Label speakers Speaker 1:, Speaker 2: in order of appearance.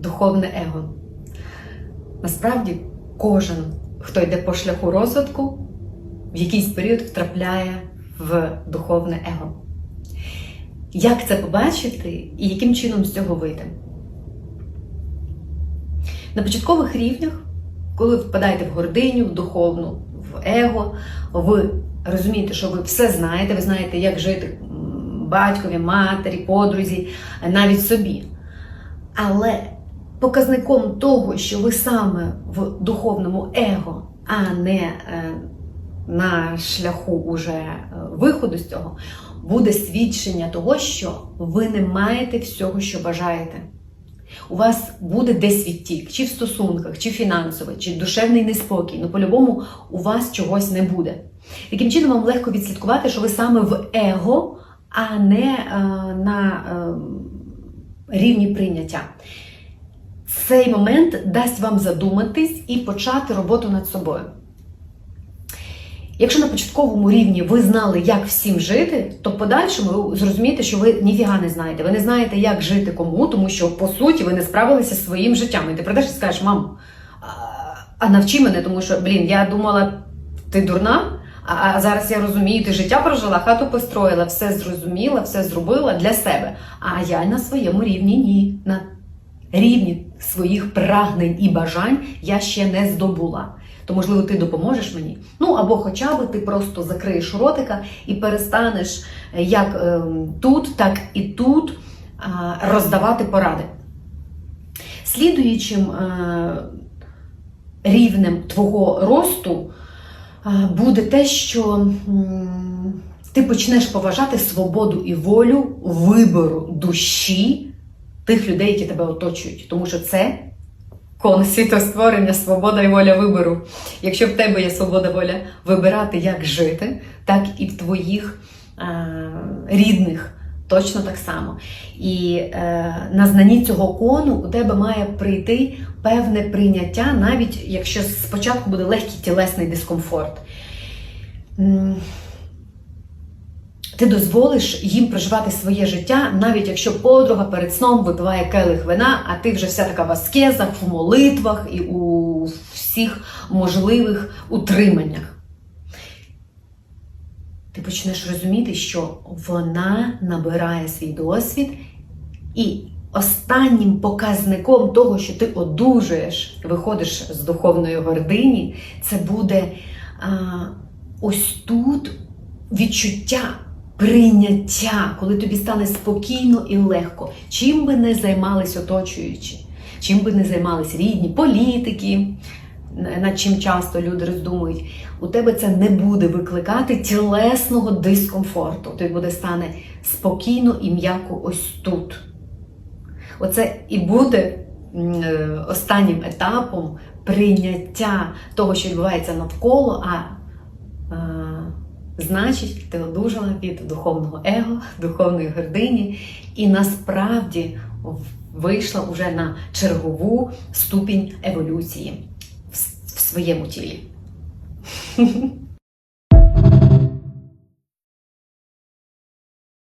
Speaker 1: духовне его. Насправді, кожен, хто йде по шляху розвитку, в якийсь період втрапляє в духовне его. Як це побачити і яким чином з цього вийти? На початкових рівнях, коли ви впадаєте в гординю, в духовну, в его, ви розумієте, що ви все знаєте, ви знаєте, як жити батькові, матері, подрузі, навіть собі. Але показником того, що ви саме в духовному его, а не е, на шляху уже е, виходу з цього, буде свідчення того, що ви не маєте всього, що бажаєте. У вас буде десь відтік, чи в стосунках, чи фінансовий, чи душевний неспокій. Ну, по-любому, у вас чогось не буде. Таким чином, вам легко відслідкувати, що ви саме в его, а не е, на е, рівні прийняття. Цей момент дасть вам задуматись і почати роботу над собою. Якщо на початковому рівні ви знали, як всім жити, то в подальшому ви зрозумієте, що ви ніфіга не знаєте. Ви не знаєте, як жити кому, тому що по суті ви не справилися зі своїм життям. І ти прийдеш і скажеш, мам, а, навчи мене, тому що, блін, я думала, ти дурна, а зараз я розумію, ти життя прожила, хату построїла, все зрозуміла, все зробила для себе. А я на своєму рівні ні. На рівні своїх прагнень і бажань я ще не здобула. То, можливо, ти допоможеш мені. Ну або хоча б ти просто закриєш ротика і перестанеш е, як е, тут, так і тут е, роздавати поради. Слідуючим е, рівнем твого росту е, буде те, що м, ти почнеш поважати свободу і волю вибору душі тих людей, які тебе оточують. Тому що це кон світостворення, свобода і воля вибору. Якщо в тебе є свобода воля вибирати, як жити, так і в твоїх е, рідних точно так само. І е, на знанні цього кону у тебе має прийти певне прийняття, навіть якщо спочатку буде легкий тілесний дискомфорт. Ти дозволиш їм проживати своє життя, навіть якщо подруга перед сном випиває келих вина, а ти вже вся така в аскезах, в молитвах і у всіх можливих утриманнях. Ти почнеш розуміти, що вона набирає свій досвід, і останнім показником того, що ти одужуєш, виходиш з духовної гордині, це буде а, ось тут відчуття прийняття, коли тобі стане спокійно і легко, чим би не займались оточуючі, чим би не займались рідні, політики, над чим часто люди роздумують, у тебе це не буде викликати тілесного дискомфорту. Тобі буде стане спокійно і м'яко ось тут. Оце і буде е, останнім етапом прийняття того, що відбувається навколо, а е, значить, ти одужала від духовного его, духовної гордині, і насправді вийшла вже на чергову ступінь еволюції в своєму тілі.